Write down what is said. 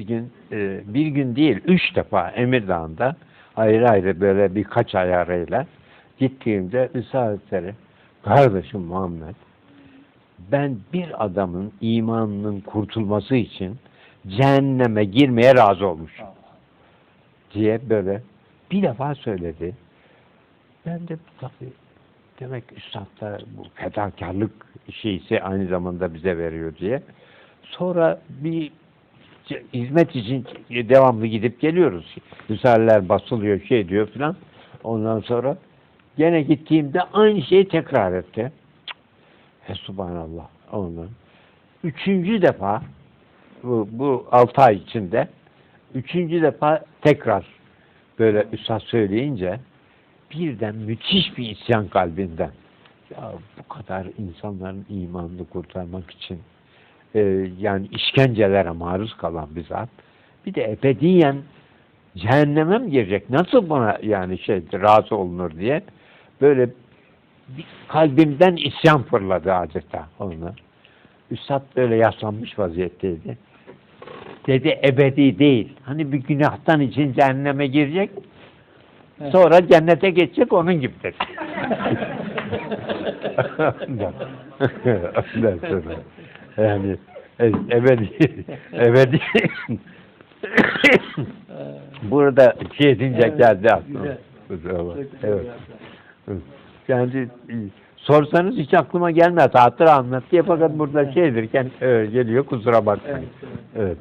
gün değil, üç defa Emirdağ'ında ayrı ayrı böyle birkaç ay arayla gittiğimde Risaletleri kardeşim Muhammed ben bir adamın imanının kurtulması için cehenneme girmeye razı olmuşum diye böyle bir defa söyledi. Ben de tabii demek üstad da bu fedakarlık şeysi aynı zamanda bize veriyor diye. Sonra bir hizmet için devamlı gidip geliyoruz. Risaleler basılıyor, şey diyor filan. Ondan sonra gene gittiğimde aynı şeyi tekrar etti. Cık, E subhanallah. Ondan. Üçüncü defa bu, bu altı ay içinde üçüncü defa tekrar böyle üstad söyleyince birden müthiş bir isyan kalbinden. Ya bu kadar insanların imanını kurtarmak için e, yani işkencelere maruz kalan bir zat bir de ebediyen cehenneme mi girecek? Nasıl buna yani şey razı olunur diye böyle kalbimden isyan fırladı adeta ona. Üstad böyle yaslanmış vaziyetteydi. Dedi ebedi değil. Hani bir günahtan için cehenneme girecek. Sonra cennete geçecek onun gibidir. Ondan. Ondan sonra. Yani ebedi ebedi burada şey edince Evet, geldi aklıma. güzel. Evet. Yani e, sorsanız hiç aklıma gelmez. Hatıra anlat diye fakat burada şeydir. Evet, geliyor kusura bakmayın. Evet, evet. Evet.